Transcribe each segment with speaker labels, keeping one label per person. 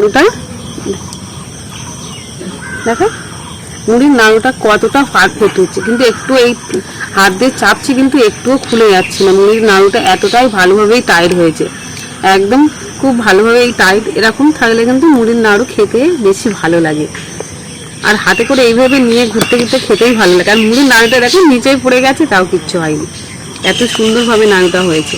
Speaker 1: নাড়ুটা? দেখো, মুড়ির নাড়ুটা কতটা পারফেক্ট হচ্ছে। কিন্তু একটু এই হাত দিয়ে চাপছি, কিন্তু একটুও খুলে যাচ্ছে না। মুড়ির নাড়ুটা এতটাই ভালোভাবেই টাইট হয়েছে। একদম খুব ভালোভাবে এই টাইট এরকম থাকলে কিন্তু মুড়ির নাড়ু খেতে বেশি ভালো লাগে। আর হাতে করে এইভাবে নিয়ে ঘুরতে ঘুরতে খেতেই ভালো লাগে। আর মুড়ির নাড়ুটা দেখো, নিচেই পড়ে গেছে, তাও কিচ্ছু হয়নি। এত সুন্দরভাবে নাড়ুটা হয়েছে।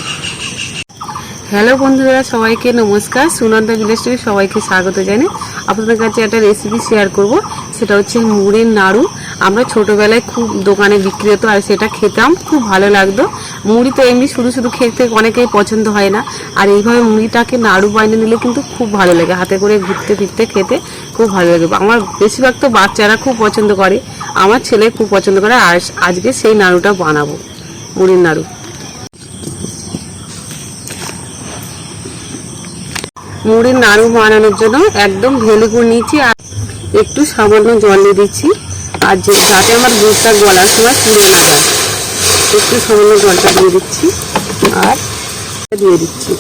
Speaker 1: হ্যালো বন্ধুরা, সবাইকে নমস্কার। সুনন্দ ভিলেজ সবাইকে স্বাগত জানাই। আপনাদের কাছে একটা রেসিপি শেয়ার করব, সেটা হচ্ছে মুড়ির নাড়ু। আমরা ছোটোবেলায় খুব দোকানে বিক্রি হতো আর সেটা খেতাম, খুব ভালো লাগতো। মুড়ি তো এমনি শুধু শুধু খেতে অনেকেই পছন্দ হয় না। আর এইভাবে মুড়িটাকে নাড়ু বানিয়ে নিলে কিন্তু খুব ভালো লাগে। হাতে করে ঘুরতে ফিরতে খেতে খুব ভালো লাগে। আমার বেশিরভাগ তো বাচ্চারা খুব পছন্দ করে। আমার ছেলে খুব পছন্দ করে। আর আজকে সেই নাড়ুটা বানাবো, মুড়ির নাড়ু। মুড়ির নাড়ু বানানোর জন্য একদম ভেলু করে নিয়েছি আর একটু সামান্য জল দিয়ে দিচ্ছি। আর যে যাতে আমার দুধটা গলার সময় পুড়ে না যায়। একটু সামান্য জলটা দিয়ে দিচ্ছি আর দিয়ে দিচ্ছি।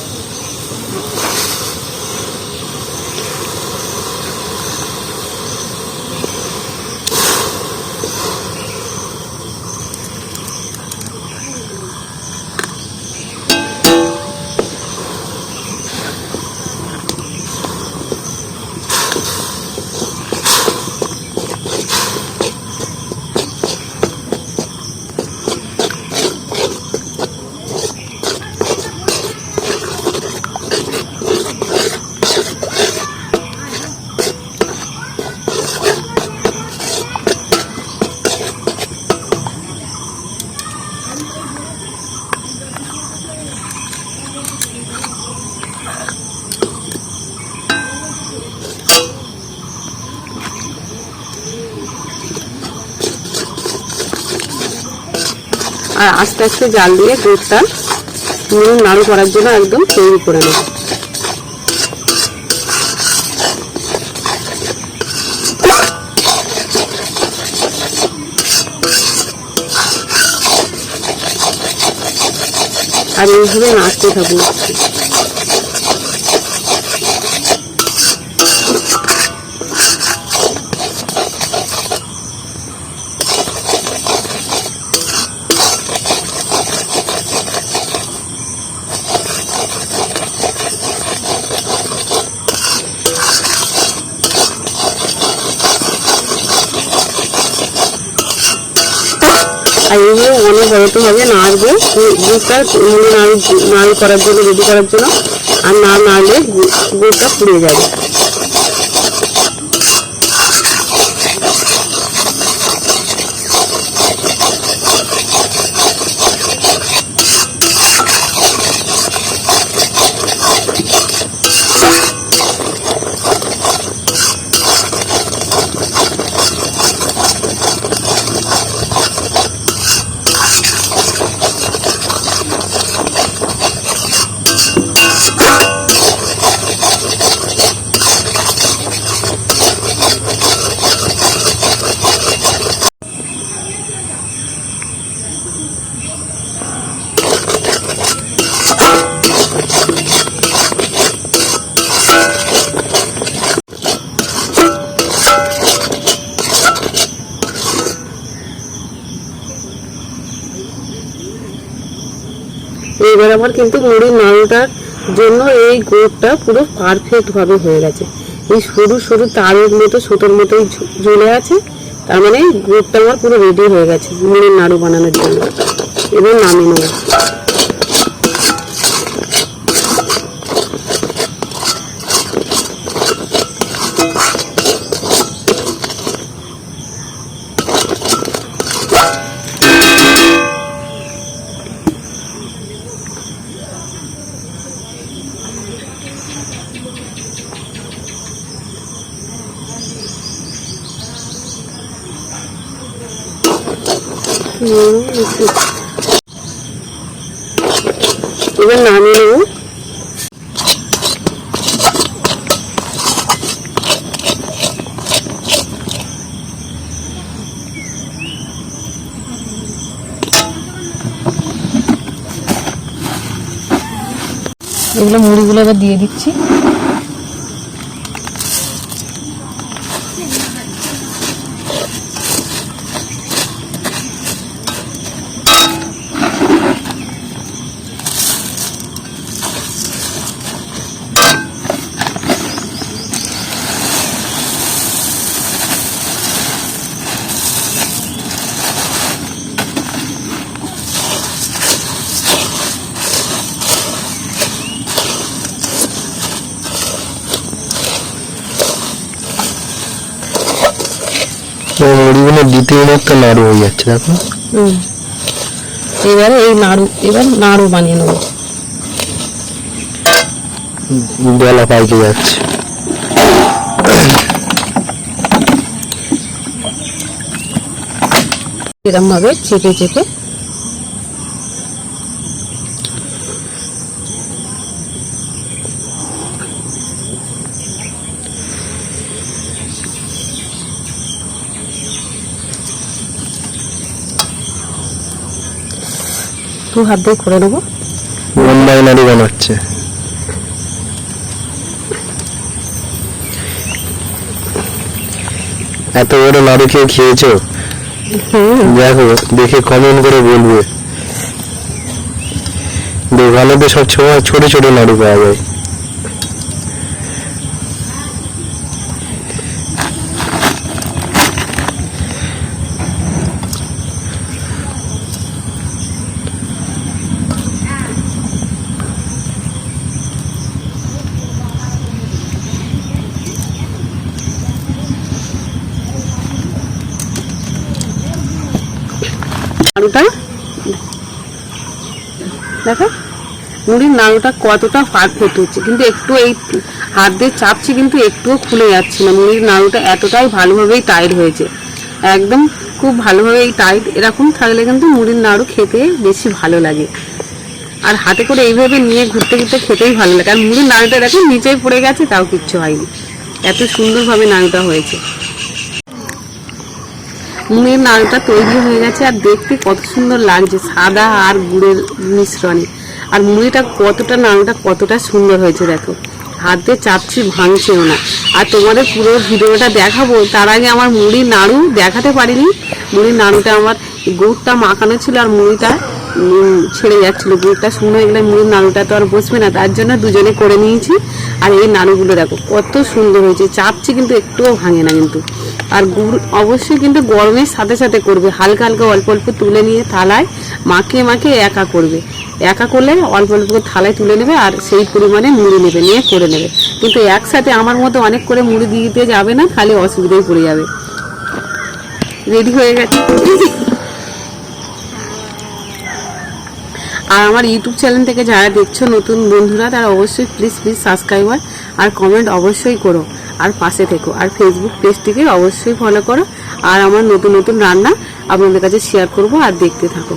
Speaker 1: আর আস্তে আস্তে জাল দিয়ে দুধটা নুন নাড়ু করার জন্য একদম তৈরি করে নেব। আর এইভাবে নাড়তে থাকব আর এইগুলো অনবরত হবে নাড়বো গুড়টা মানে নাড়ু নাড়ু করার জন্য রেডি করার জন্য আর না নাড়লে গু- গুড়টা পুড়ে যাবে এইবার আমার কিন্তু মুড়ির নাড়ুটার জন্য এই গোড়টা পুরো পারফেক্ট ভাবে হয়ে গেছে। এই সরু সরু তারের মতো সুতোর মতোই জ্বলে আছে। তার মানে গোড়টা আমার পুরো রেডি হয়ে গেছে মুড়ির নাড়ু বানানোর জন্য। এবার নামিয়ে নেব। এবার নামিয়ে নেব। এগুলো মুড়িগুলো এবার দিয়ে দিচ্ছি।
Speaker 2: ও মুড়িগুলো দিতে একটা নাড়ু হয়ে যাচ্ছে দেখো
Speaker 1: এবারে এই নাড়ু এবার নাড়ু বানিয়ে নেব
Speaker 2: বেলা পাল্টে যাচ্ছে
Speaker 1: এরম ভাবে চেপে চেপে দু হাত দিয়ে করে নেব।
Speaker 2: লম্বাই নাড়ু বানাচ্ছে। এত বড় নাড়ু খেয়ে খেয়েছো? দেখো দেখে কমেন্ট করে বলবে। দোকানেতে সব সময় ছোট ছোট নাড়ু পাওয়া যায়।
Speaker 1: নাড়ুটা? দেখো, মুড়ির নাড়ুটা কতটা পারফেক্ট হচ্ছে কিন্তু একটু এই হাত দিয়ে চাপছি, কিন্তু একটুও খুলে যাচ্ছে না। মুড়ির নাড়ুটা এতটাই ভালোভাবেই টাইট হয়েছে। একদম খুব ভালোভাবেই টাইট এরকম থাকলে কিন্তু মুড়ির নাড়ু খেতে বেশি ভালো লাগে। আর হাতে করে এইভাবে নিয়ে ঘুরতে ঘুরতে খেতেই ভালো লাগে। আর মুড়ির নাড়ুটা দেখো, নিচেই পড়ে গেছে, তাও কিচ্ছু হয়নি। এত সুন্দরভাবে নাড়ুটা হয়েছে। মুড়ির নাড়ুটা তৈরি হয়ে গেছে আর দেখতে কত সুন্দর লাগছে, সাদা আর গুড়ের মিশ্রণে। আর মুড়িটা কতটা নাড়ুটা কতটা সুন্দর হয়েছে দেখো। হাত চাপছি, ভাঙছেও না। আর তোমাদের পুরো ভিডিওটা দেখাবো, তার আগে আমার মুড়ির নাড়ু দেখাতে পারিনি। মুড়ির নাড়ুটা আমার গুড়টা মাখানো ছিল আর মুড়িটা ছেড়ে যাচ্ছিল। গুড়টা শুকনো এগুলো মুড়ির নাড়ুটা তো আর বসবে না, তার জন্য দুজনে করে নিয়েছি। আর এই নাড়ুগুলো দেখো, কত সুন্দর হয়েছে। চাপছি কিন্তু একটুও ভাঙে না কিন্তু। আর গুড় অবশ্যই কিন্তু গরমের সাথে সাথে করবে। হালকা হালকা অল্প অল্প তুলে নিয়ে থালায় মাখিয়ে মাখিয়ে একা করবে। একা করলে অল্প অল্প থালায় তুলে নেবে আর সেই পরিমাণে মুড়ি নেবে, নিয়ে করে নেবে। কিন্তু একসাথে আমার মতো অনেক করে মুড়ি দিতে যাবে না, তাহলে অসুবিধায় পড়ে যাবে। রেডি হয়ে গেছে। আর আমার ইউটিউব চ্যানেল থেকে যারা দেখছ, নতুন বন্ধুরা, তারা অবশ্যই প্লিজ প্লিজ সাবস্ক্রাইবার আর কমেন্ট অবশ্যই করো। আর পাশে থেকো। আর ফেসবুক পেজটিকে অবশ্যই ফলো করো। আর আমার নতুন নতুন রান্না আপনাদের কাছে শেয়ার করব আর দেখতে থাকো।